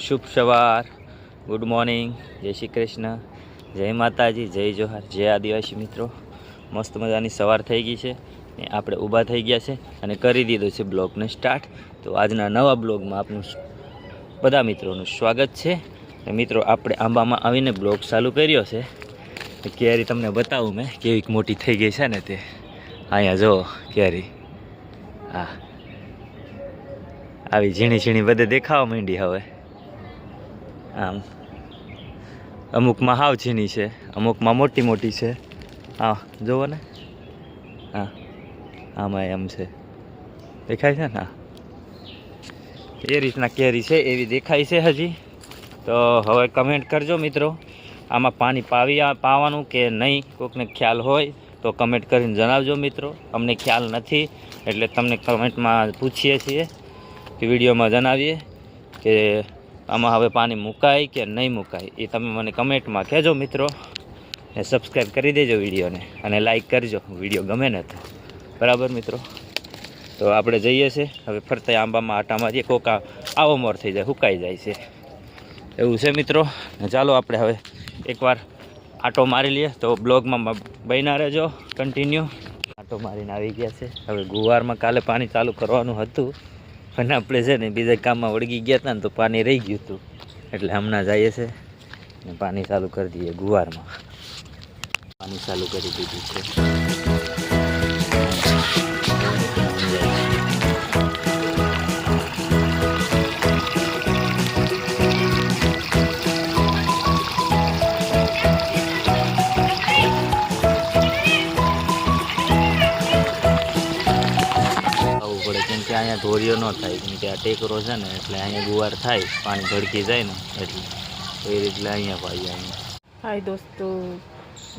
શુભ સવાર, good morning, જય શ્રી કૃષ્ણ, જય માતાજી, જય જોહાર, જય આદિવાસી મિત્રો. મસ્ત મજાની સવાર થઈ ગઈ છે ને આપણે ઊભા થઈ ગયા છે અને કરી દીધો છે બ્લોગને સ્ટાર્ટ. તો આજના નવા બ્લોગમાં આપનું બધા મિત્રોનું સ્વાગત છે. મિત્રો, આપણે આંબામાં આવીને બ્લોગ ચાલુ કર્યો છે. કેરી તમને બતાવું મેં કેવી મોટી થઈ ગઈ છે ને તે. અહીંયા જો કેરી હા. આવી ઝીણી ઝીણી બધે દેખાવા માંડી હવે. આમ, અમુકમાં હાવ ઝીણી છે, અમુકમાં મોટી મોટી છે. હા જુઓ ને. હા આમાં એમ છે. દેખાય છે ને? હા. એ રીતના કેરી છે, એવી દેખાય છે હજી. તો હવે કમેન્ટ કરજો મિત્રો, આમાં પાણી પાવી પાવાનું કે નહીં કોઈકને ખ્યાલ હોય તો કમેન્ટ કરીને જણાવજો મિત્રો. અમને ખ્યાલ નથી, એટલે તમને કમેન્ટમાં પૂછીએ છીએ. વિડીયોમાં જણાવીએ કે આમાં હવે પાણી મુકાય કે નહીં મુકાય એ તમે મને કમેન્ટમાં કહેજો મિત્રો. ને સબસ્ક્રાઈબ કરી દેજો વિડીયોને અને લાઈક કરજો, વીડિયો ગમે ને તો બરાબર મિત્રો? તો આપણે જઈએ છીએ. હવે ફરતા આંબામાં આટા મારીએ, કોકા આવો મોર થઈ જાય, હુકાઈ જાય છે. એવું છે મિત્રો? ચાલો આપણે હવે એકવાર આટો મારી લઈએ. તો બ્લોગમાં બન્યા રહેજો કન્ટિન્યુ આટો મારીને આવી ગયા છે. હવે ગુવારમાં કાલે પાણી ચાલુ કરવાનું હતું. પણ આપણે છે ને બીજા કામમાં વળગી ગયા હતા ને તો પાણી રહી ગયું હતું. એટલે હમણાં જઈએ છે ને પાણી ચાલુ કરી દઈએ ગુવારમાં. પાણી ચાલુ કરી દીધું છે. કેમ કે અહીંયા ધોરીઓ ન થાય. કેમ કે આ ટેકરો છે ને એટલે અહીંયા ગુવાર થાય પાણી ભડકી જાય ને એટલે એ રીતે અહીંયા પાઈએ અહીંયા હાય દોસ્તો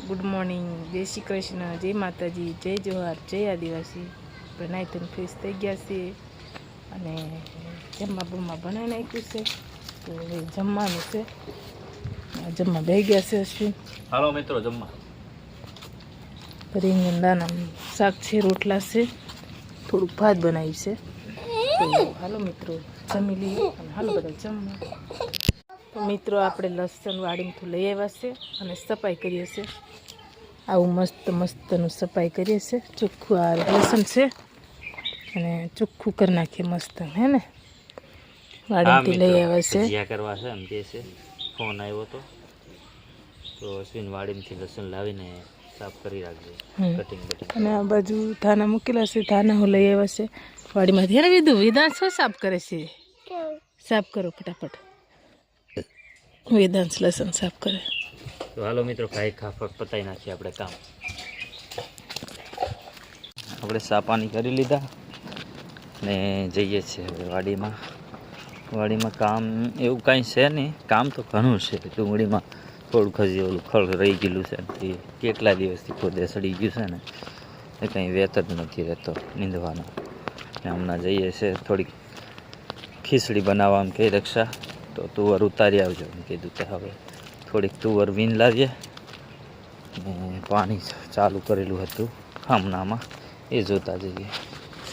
ગુડ મોર્નિંગ. જય શ્રી કૃષ્ણ જય માતાજી જય જોહાર જય આદિવાસી. બનાવી તમે ફ્રેશ થઈ ગયા છીએ. અને જમવા બમવા બનાવી નાખ્યું છે. તો હવે જમવાનું છે. જમવા બે ગયા છે અશ્વિન. હાલો મિત્રો જમવા. રીંગણ દાના શાક છે રોટલા છે. થોડુંક ભાત બનાવ્યું છે. હાલો મિત્રો જમી લઈએ અને હાલો બધા જમવા. તો મિત્રો આપણે લસણ વાડીમાંથી લઈ આવ્યા છે અને સફાઈ કરીએ છીએ. આવું મસ્ત મસ્તનું સફાઈ કરીએ છીએ. ચોખ્ખું આ લસણ છે અને ચોખ્ખું કરી નાખીએ મસ્ત હે ને? વાડીમાંથી લઈ આવ્યા છે. કરવા ફોન આવ્યો તો. તો અશ્વિન વાડીમથી લસણ લાવીને સાફ કરી રાખજો કટિંગ બટિંગ અને આ બાજુ થાના મૂકેલા છે થાના હું લઈ આવ્યા છે. વાડીમાંથી એને વિધુ? વિધાન શું સાફ કરે છે? સાફ કરો ફટાફટ. વેદાંશ લસણ સાફ કરે. તો હાલો મિત્રો ભાઈ ખાફટ પતાવી નાખીએ આપણે કામ. આપણે સાપાની કરી લીધા ને જઈએ છીએ હવે વાડીમાં. વાડીમાં કામ એવું કાંઈ છે નહીં. કામ તો ઘણું છે ડુંગળીમાં. થોડુંક હજી ઓલું ખળ રહી ગયેલું છે એ કેટલા દિવસથી ખોદે સડી ગયું છે ને, એ કંઈ વેત જ નથી રહેતો નીંદવાનો. હમણાં જઈએ છે થોડીક ખીચડી બનાવવા એમ કહી રક્ષા. તો તુવર ઉતારી આવજો એમ કીધું કે હવે થોડીક તુવર વીન લાવીએ. ને પાણી ચાલુ કરેલું હતું હમણાંમાં, એ જોતા જઈએ.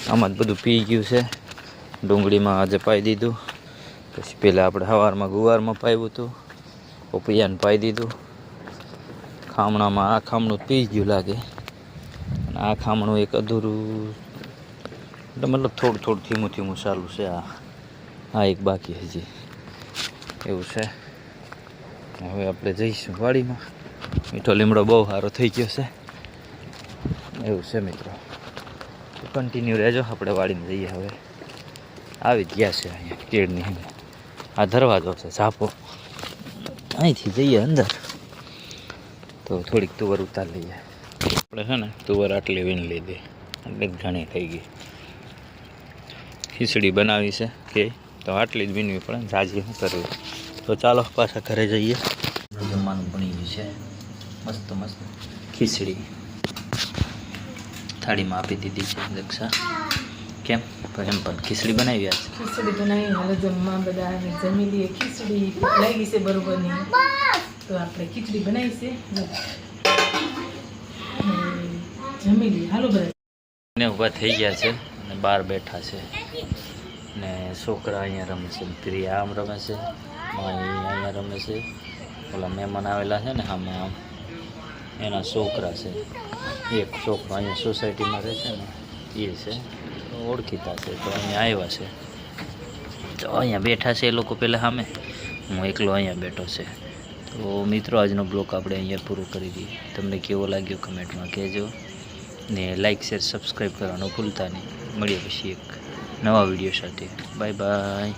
આમાં જ બધું પી ગયું છે. ડુંગળીમાં આજે પાઈ દીધું. પછી પહેલાં આપણે સવારમાં ગુવારમાં પાવ્યું હતું. પોપિયાને પાઈ દીધું. ખામણામાં આ ખામણું પી ગયું લાગે. અને આ ખામણું એક અધૂરું, એટલે મતલબ થોડું થોડું ધીમું ધીમું ચાલુ છે આ. આ એક બાકી હજી. એવું છે. હવે આપણે જઈશું વાડીમાં. મીઠો લીમડો બહુ સારો થઈ ગયો છે. એવું છે મિત્રો. કન્ટિન્યુ રહેજો, આપણે વાડીમાં જઈએ હવે. આવી ગયા છે અહીંયા કેળની. આ દરવાજો છે, ઝાપો. અહીંથી જઈએ અંદર. તો થોડીક તુવર ઉતાર લઈએ. આપણે છે ને તુવર આટલી વીણ લીધી. એટલે ઘણી થઈ ગઈ. ખીચડી બનાવી છે કે તો આટલી જ વીણવી પડે જાજી શું કરવી? તો ચાલો પાછા ઘરે જઈએ. જમવાનું બની ગયું છે. મસ્ત મસ્ત ખીચડી. થાળીમાં આપી દીધી છે દક્ષા. કેમ? એમ પણ ખીચડી બનાવી આજે. ખીચડી બનાવી હાલો જમવા બધા જમી લઈએ. ખીચડી લાગી છે બરોબરની. તો આપણે ખીચડી બનાવી છે. જમી લઈએ. હાલો બધા. ને ઊભા થઈ ગયા છે અને બહાર બેઠા છે. ને છોકરા અહીંયા રમે છે પ્રિયા આમ રમે છે માઈ અહીંયા રમે છે. ઓલા મહેમાન આવેલા છે ને આમે આમ. એના છોકરા છે. એક છોકરો અહીંયા સોસાયટીમાં રહે છે ને એ છે. ઓળખીતા છે, તો અહીંયા આવ્યા છે. તો અહીંયા બેઠા છે એ લોકો પહેલાં સામે. હું એકલો અહીંયા બેઠો છે. તો મિત્રો, આજનો બ્લોગ આપણે અહીંયા પૂરો કરી દઈએ. તમને કેવો લાગ્યો કમેન્ટમાં કહેજો. ને લાઇક શેર, સબસ્ક્રાઈબ કરવાનું ભૂલતા નહીં. મળીએ પછી એક નવા વીડિયો સાથે. Bye bye.